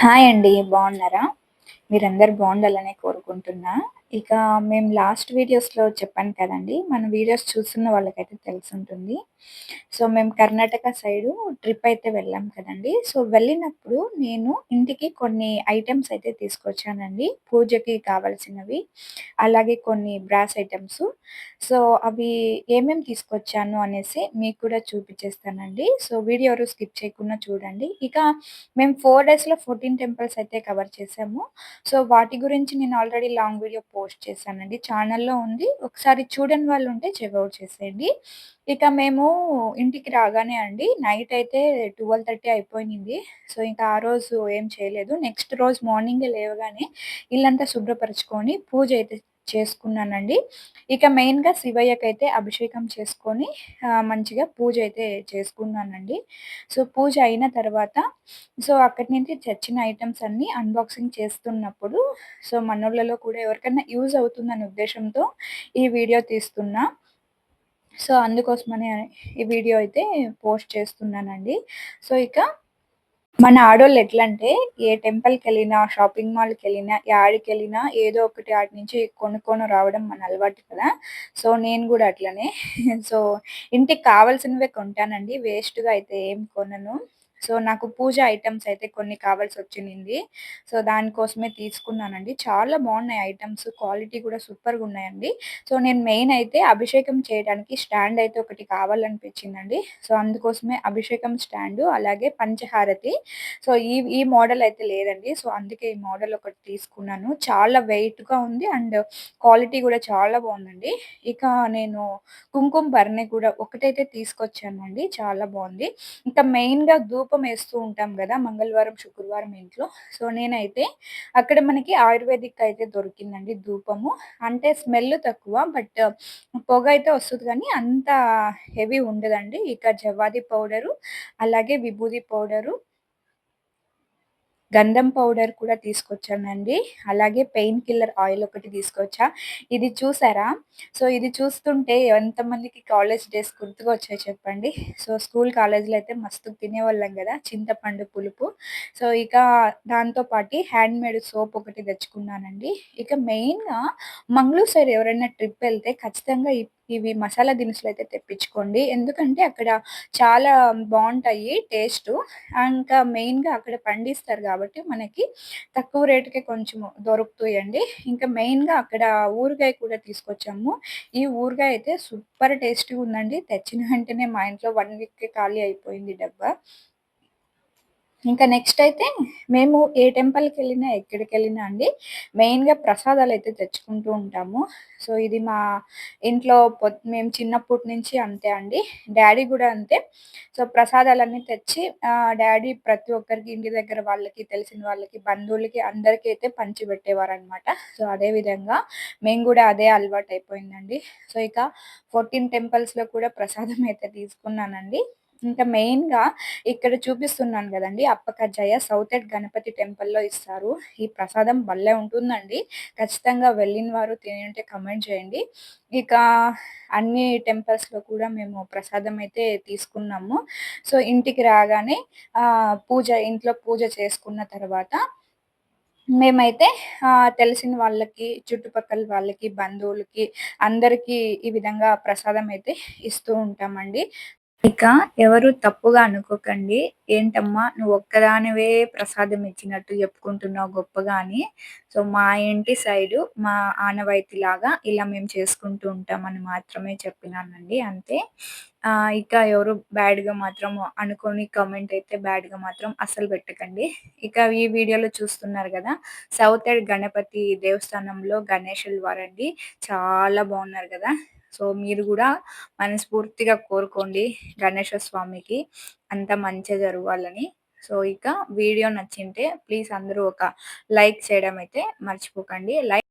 Hi అండి బాగున్నారా? మీరందరు బాగుండాలనే కోరుకుంటున్నా. ఇక మేము లాస్ట్ వీడియోస్లో చెప్పాను కదండి మన వీడియోస్ చూస్తున్న వాళ్ళకైతే తెలుసుంటుంది. సో మేము కర్ణాటక సైడు ట్రిప్ అయితే వెళ్ళాం కదండి. సో వెళ్ళినప్పుడు నేను ఇంటికి కొన్ని ఐటమ్స్ అయితే తీసుకొచ్చానండి. పూజకి కావాల్సినవి అలాగే కొన్ని బ్రాస్ ఐటమ్స్. సో అవి ఏమేమి తీసుకొచ్చాను అనేసి మీకు కూడా చూపించేస్తానండి. సో వీడియో ఎవరు స్కిప్ చేయకుండా చూడండి. ఇక మేము ఫోర్ డేస్లో ఫోర్టీన్ టెంపుల్స్ అయితే కవర్ చేసాము. సో వాటి గురించి నేను ఆల్రెడీ లాంగ్ వీడియో పోస్ట్ చేశానండి. ఛానల్లో ఉంది. ఒకసారి చూడని వాళ్ళు ఉంటే చెక్అవుట్ చేసేయండి. ఇక మేము ఇంటికి రాగానే అండి నైట్ అయితే ట్వెల్వ్ థర్టీ అయిపోయింది. సో ఇంకా ఆ రోజు ఏం చేయలేదు. నెక్స్ట్ రోజు మార్నింగే లేవగానే ఇల్లంతా శుభ్రపరచుకొని పూజ అయితే చేసుకున్నానండి. ఇక మెయిన్గా శివయ్యకి అయితే అభిషేకం చేసుకొని మంచిగా పూజ అయితే చేసుకున్నానండి. సో పూజ అయిన తర్వాత సో అక్కడి నుంచి తెచ్చిన ఐటమ్స్ అన్నీ అన్బాక్సింగ్ చేస్తున్నప్పుడు సో మనోళ్ళలో కూడా ఎవరికైనా యూజ్ అవుతుందనే ఉద్దేశంతో ఈ వీడియో తీస్తున్నా. సో అందుకోసమనే ఈ వీడియో అయితే పోస్ట్ చేస్తున్నానండి. సో ఇక మన ఆడోళ్ళు ఎట్లా అంటే ఏ టెంపుల్కి వెళ్ళినా షాపింగ్ మాల్కి వెళ్ళినా యాడికి వెళ్ళినా ఏదో ఒకటి ఆడి నుంచి కొనుక్కొని రావడం మన అలవాటు కదా. సో నేను కూడా అట్లనే. సో ఇంటికి కావాల్సినవే కొంటానండి. వేస్ట్గా అయితే ఏం కొనను. సో నాకు పూజ ఐటమ్స్ అయితే కొన్ని కావాల్సి వచ్చింది సో దానికోసమే తీసుకున్నానండి. చాలా బాగున్నాయి ఐటమ్స్ క్వాలిటీ కూడా సూపర్గా ఉన్నాయండి సో నేను మెయిన్ అయితే అభిషేకం చేయడానికి స్టాండ్ అయితే ఒకటి కావాలనిపించిందండి. సో అందుకోసమే అభిషేకం స్టాండ్ అలాగే పంచహారతి. సో ఈ ఈ మోడల్ అయితే లేదండి. సో అందుకే ఈ మోడల్ ఒకటి తీసుకున్నాను. చాలా వెయిట్గా ఉంది అండ్ క్వాలిటీ కూడా చాలా బాగుందండి. ఇక నేను కుంకుమ భరణి కూడా ఒకటైతే తీసుకొచ్చానండి. చాలా బాగుంది. ఇంకా మెయిన్గా ధూపం ధూపం వేస్తూ ఉంటాం కదా మంగళవారం శుక్రవారం ఇంట్లో. సో నేనైతే అక్కడ మనకి ఆయుర్వేదిక్ అయితే దొరికిందండి ధూపము. అంటే స్మెల్ తక్కువ బట్ పొగ అయితే వస్తుంది కానీ అంత హెవీ ఉండదండి. ఇక జవాది పౌడరు అలాగే విభూది పౌడరు గంధం పౌడర్ కూడా తీసుకొచ్చానండి. అలాగే పెయిన్ కిల్లర్ ఆయిల్ ఒకటి తీసుకొచ్చా. ఇది చూసారా? సో ఇది చూస్తుంటే ఎంతమందికి కాలేజ్ డేస్ గుర్తుగా వచ్చాయి చెప్పండి. సో స్కూల్ కాలేజ్లో అయితే మస్తు తినేవాళ్ళం కదా చింతపండు పులుపు. సో ఇక దాంతోపాటు హ్యాండ్ మేడ్ సోప్ ఒకటి తెచ్చుకున్నానండి. ఇక మెయిన్గా మంగళూరు సైడ్ ఎవరైనా ట్రిప్ వెళ్తే ఖచ్చితంగా ఇవి మసాలా దినుసులు అయితే తెప్పించుకోండి. ఎందుకంటే అక్కడ చాలా బాగుంటాయి టేస్ట్. ఇంకా మెయిన్గా అక్కడ పండిస్తారు కాబట్టి మనకి తక్కువ రేటుకే కొంచెం దొరుకుతాయండి. ఇంకా మెయిన్గా అక్కడ ఊరగాయ కూడా తీసుకొచ్చాము. ఈ ఊరగాయ అయితే సూపర్ టేస్టీగా ఉందండి. తెచ్చిన వెంటనే మా ఇంట్లో వన్ వీక్కి ఖాళీ అయిపోయింది డబ్బా. ఇంకా నెక్స్ట్ అయితే మేము ఏ టెంపుల్కి వెళ్ళినా ఎక్కడికి వెళ్ళినా అండి మెయిన్గా ప్రసాదాలు అయితే తెచ్చుకుంటూ ఉంటాము. సో ఇది మా ఇంట్లో మేము చిన్నప్పటి నుంచి అంతే అండి. డాడీ కూడా అంతే. సో ప్రసాదాలన్నీ తెచ్చి డాడీ ప్రతి ఒక్కరికి ఇంటి దగ్గర వాళ్ళకి తెలిసిన వాళ్ళకి బంధువులకి అందరికీ అయితే పంచిపెట్టేవారు అనమాట సో అదే విధంగా మేము కూడా అదే అలవాటు అయిపోయిందండి సో ఇక ఫోర్టీన్ టెంపుల్స్లో కూడా ప్రసాదం అయితే తీసుకున్నానండి. ఇంకా మెయిన్‌గా ఇక్కడ చూపిస్తున్నాను కదండి అప్పకజ్జాయ సౌత్ ఎడ్ గణపతి టెంపుల్‌లో ఇస్తారు. ఈ ప్రసాదం భలే ఉంటుందండి. ఖచ్చితంగా వెళ్ళిన వారు తిని ఉంటే కమెంట్ చేయండి. ఇక అన్ని టెంపుల్స్‌లో కూడా మేము ప్రసాదం అయితే తీసుకున్నాము. సో, ఇంటికి రాగానే పూజ ఇంట్లో పూజ చేసుకున్న తర్వాత మేమైతే తెలిసిన వాళ్ళకి, చుట్టుపక్కల వాళ్ళకి, బంధువులకి అందరికీ ఈ విధంగా ప్రసాదం అయితే ఇస్తూ ఉంటామండి. ఇక ఎవరు తప్పుగా అనుకోకండి. ఏంటమ్మా నువ్వు ఒక్కదానివే ప్రసాదం ఇచ్చినట్టు చెప్పుకుంటున్నావు గొప్పగా అని. సో, మా ఇంటి సైడు మా ఆనవాయితీలాగా ఇలా మేము చేసుకుంటూ ఉంటామని మాత్రమే చెప్పినానండి అంతే. ఇక ఎవరు బ్యాడ్‌గా మాత్రం అనుకోని కామెంట్ అయితే బ్యాడ్‌గా మాత్రం అసలు పెట్టకండి. ఇక ఈ వీడియోలో చూస్తున్నారు కదా సౌత్ గణపతి దేవస్థానంలో గణేషులు వారండి. చాలా బాగున్నారు కదా సో మీరు కూడా మనస్ఫూర్తిగా కోరుకోండి గణేశ స్వామికి అంత మంచిగా జరగాలని. సో ఇక వీడియో నచ్చింటే ప్లీజ్ అందరూ ఒక లైక్ చేయడం అయితే మర్చిపోకండి. లైక్